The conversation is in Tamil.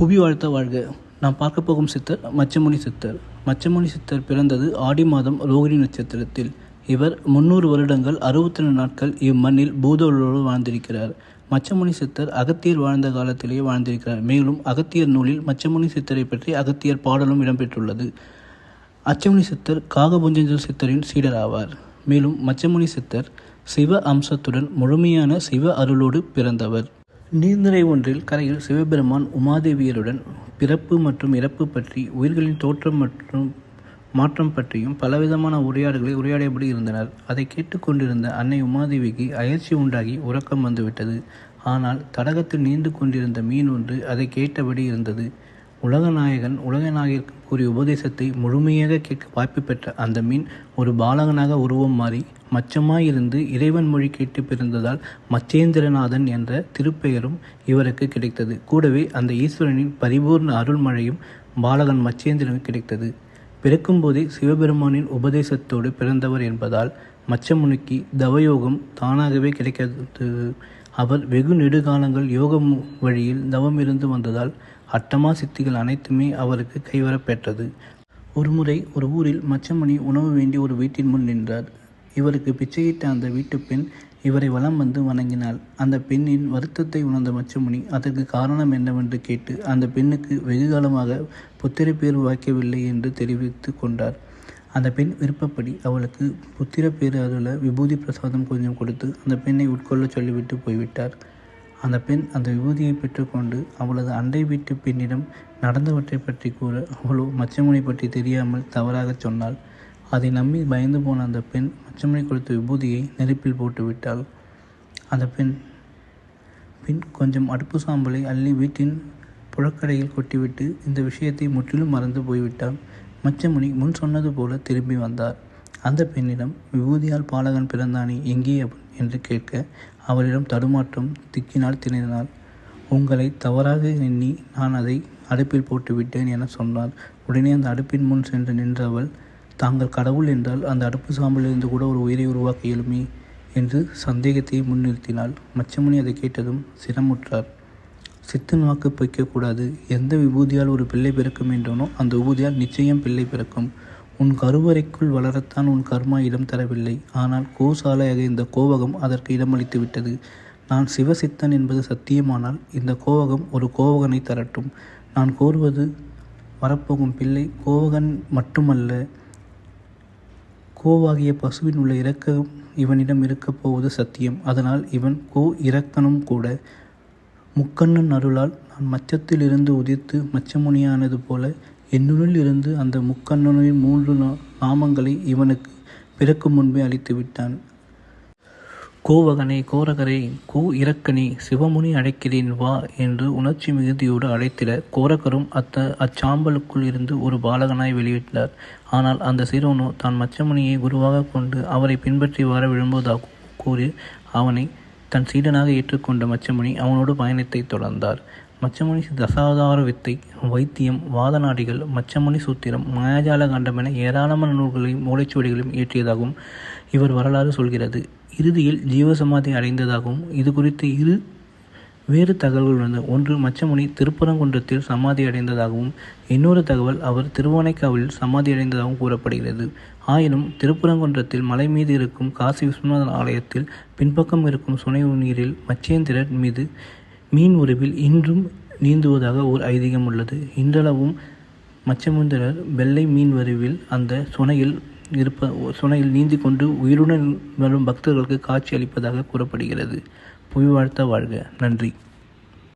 புவி வாழ்த்த வாழ்க. நாம் பார்க்க போகும் சித்தர் மச்சமுனி சித்தர். மச்சமுனி சித்தர் பிறந்தது ஆடி மாதம் ரோகிணி நட்சத்திரத்தில். இவர் முன்னூறு வருடங்கள் அறுபத்தி ரெண்டு நாட்கள் இம்மண்ணில் பூதோளோடு வாழ்ந்திருக்கிறார். மச்சமுனி சித்தர் அகத்தியர் வாழ்ந்த காலத்திலேயே வாழ்ந்திருக்கிறார். மேலும் அகத்தியர் நூலில் மச்சமுனி சித்தரை பற்றி அகத்தியர் பாடலும் இடம்பெற்றுள்ளது. அச்சமுனி சித்தர் காகபுஞ்சஞ்சல் சித்தரின் சீடர் ஆவார். மேலும் மச்சமுனி சித்தர் சிவ அம்சத்துடன் முழுமையான சிவ அருளோடு பிறந்தவர். நீர்நிலை ஒன்றில் கரையில் சிவபெருமான் உமாதேவியருடன் பிறப்பு மற்றும் இறப்பு பற்றி உயிர்களின் தோற்றம் மற்றும் மாற்றம் பற்றியும் பலவிதமான உரையாடுகளை உரையாடியபடி இருந்தனர். அதை கேட்டுக்கொண்டிருந்த அன்னை உமாதேவிக்கு அயற்சி உண்டாகி உறக்கம் வந்துவிட்டது. ஆனால் தடகத்தில் நீந்து கொண்டிருந்த மீன் ஒன்று அதை கேட்டபடி இருந்தது. உலகநாயகன் உலகநாயகிற்கு கூறிய உபதேசத்தை முழுமையாக கேட்க வாய்ப்பு பெற்ற அந்த மீன் ஒரு பாலகனாக உருவம் மாறி மச்சமாயிருந்து இறைவன் மொழி கேட்டு பிறந்ததால் மச்சேந்திரநாதன் என்ற திருப்பெயரும் இவருக்கு கிடைத்தது. கூடவே அந்த ஈஸ்வரனின் பரிபூர்ண அருள்மழையும் பாலகன் மச்சேந்திரனுக்கு கிடைத்தது. பிறக்கும்போதே சிவபெருமானின் உபதேசத்தோடு பிறந்தவர் என்பதால் மச்சமுனிக்கு தவயோகம் தானாகவே கிடைக்கிறது அவர் வெகு நெடுகாலங்கள் யோகம் வழியில் தவம் இருந்து வந்ததால் அட்டமா சித்திகள் அனைத்துமே அவருக்கு கைவரப்பெற்றது. ஒருமுறை ஒரு ஊரில் மச்சமணி உணவு வேண்டி ஒரு வீட்டின் முன் நின்றார். இவருக்கு பிச்சையிட்ட அந்த வீட்டு பெண் இவரை வலம் வந்து வணங்கினாள். அந்த பெண்ணின் வருத்தத்தை உணர்ந்த மச்சமுனி அதற்கு காரணம் என்னவென்று கேட்டு அந்த பெண்ணுக்கு வெகுகாலமாக புத்திர பேர் வாய்க்கவில்லை என்று தெரிவித்து கொண்டார். அந்த பெண் விருப்பப்படி அவளுக்கு புத்திர பேர் அருள விபூதி பிரசாதம் கொஞ்சம் கொடுத்து அந்த பெண்ணை உட்கொள்ள சொல்லிவிட்டு போய்விட்டார். அந்த பெண் அந்த விபூதியை பெற்றுக்கொண்டு அவளது அண்டை வீட்டு பெண்ணிடம் நடந்தவற்றை பற்றி கூற அவளோ மச்சமுனை பற்றி தெரியாமல் தவறாகச் சொன்னாள். அதை நம்பி பயந்து போன அந்த பெண் மச்சமுனை கொடுத்த விபூதியை நெருப்பில் போட்டு விட்டாள். அந்த பெண் பின் கொஞ்சம் அடுப்பு சாம்பலை அள்ளி வீட்டின் புழக்கடையில் கொட்டிவிட்டு இந்த விஷயத்தை முற்றிலும் மறந்து போய்விட்டாள். மச்சமுனி முன் சொன்னது போல திரும்பி வந்தார் அந்த பெண்ணிடம் விபூதியால் பாலகன் பிறந்தானே எங்கே என்று கேட்க அவளிடம் தடுமாற்றம் திக்கினால் திணறினாள். உங்களை தவறாக எண்ணி நான் அதை அடுப்பில் போட்டுவிட்டேன் என சொன்னார் உடனே அந்த அடுப்பின் முன் சென்று நின்ற அவள் தாங்கள் கடவுள் என்றால் அந்த அடுப்பு சாம்பலிலிருந்து கூட ஒரு உயிரை உருவாக்க இயலுமே என்று சந்தேகத்தை முன்னிறுத்தினாள். மச்சமுனி அதை கேட்டதும் சிரமுற்றார் சித்தன் வாக்கு பொய்க்கக்கூடாது. எந்த விபூதியால் ஒரு பிள்ளை பிறக்கும் என்றனோ அந்த விபூதியால் நிச்சயம் பிள்ளை பிறக்கும். உன் கருவறைக்குள் வளரத்தான் உன் கர்மா இடம் தரவில்லை. ஆனால் கோசாலையாக இந்த கோவகம் அதற்கு இடமளித்து விட்டது. நான் சிவசித்தன் என்பது சத்தியமானால் இந்த கோவகம் ஒரு கோவகனை தரட்டும். நான் கோருவது வரப்போகும் பிள்ளை கோவகன் மட்டுமல்ல கோவாகிய பசுவின் உள்ள இரக்கம் இவனிடம் இருக்கப் போவது சத்தியம். அதனால் இவன் கோ இரக்கனும் கூட. முக்கண்ணன் அருளால் நான் மச்சத்திலிருந்து உதித்து மச்சமுனியானது போல என்னுள் இருந்து அந்த முக்கண்ணனின் மூன்று நாமங்களை இவனுக்கு பிறக்கும் முன்பே அளித்து விட்டான். கோவகனே கோரகரே கோ இரக்கனே சிவமுனி அழைக்கிறேன் வா என்று உணர்ச்சி மிகுதியோடு அழைத்திட கோரகரும் அத்த அச்சாம்பலுக்குள் இருந்து ஒரு பாலகனாய் வெளியிட்டார் ஆனால் அந்த சிறுவனோ தான் மச்சமுனியை குருவாக கொண்டு அவரை பின்பற்றி வர விரும்புவதாக கூறி அவனை தன் சீடனாக ஏற்றுக்கொண்ட மச்சமுனி அவனோடு பயணத்தை தொடர்ந்தார். மச்சமுனி தசாவதார வித்தை வைத்தியம் வாதநாடிகள் மச்சமுனி சூத்திரம் மாயாஜால காண்டம் என ஏராளமான நூல்களையும் மூளைச்சுவடிகளையும் இயற்றியதாகவும் இவர் வரலாறு சொல்கிறது. இறுதியில் ஜீவசமாதி அடைந்ததாகவும் இது குறித்து இரு வேறு தகவல்கள் உள்ளன. ஒன்று மச்சமுனி திருப்பரங்குன்றத்தில் சமாதி அடைந்ததாகவும் இன்னொரு தகவல் அவர் திருவானைக்காவலில் சமாதி அடைந்ததாகவும் கூறப்படுகிறது. ஆயினும் திருப்பரங்குன்றத்தில் மலை மீது இருக்கும் காசி விஸ்வநாதன் ஆலயத்தில் பின்பக்கம் இருக்கும் சுனை நீரில் மச்சேந்திரன் மீது மீன் உருவில் இன்றும் நீந்துவதாக ஒரு ஐதீகம் உள்ளது. இன்றளவும் மச்சமுந்திரர் வெள்ளை மீன் வரிவில் அந்த சுனையில் இருப்ப சுனையில் நீந்தி கொண்டு உயிருடன் வரும் பக்தர்களுக்கு காட்சி அளிப்பதாக கூறப்படுகிறது. புவி வாழ்த்த வாழ்க. நன்றி.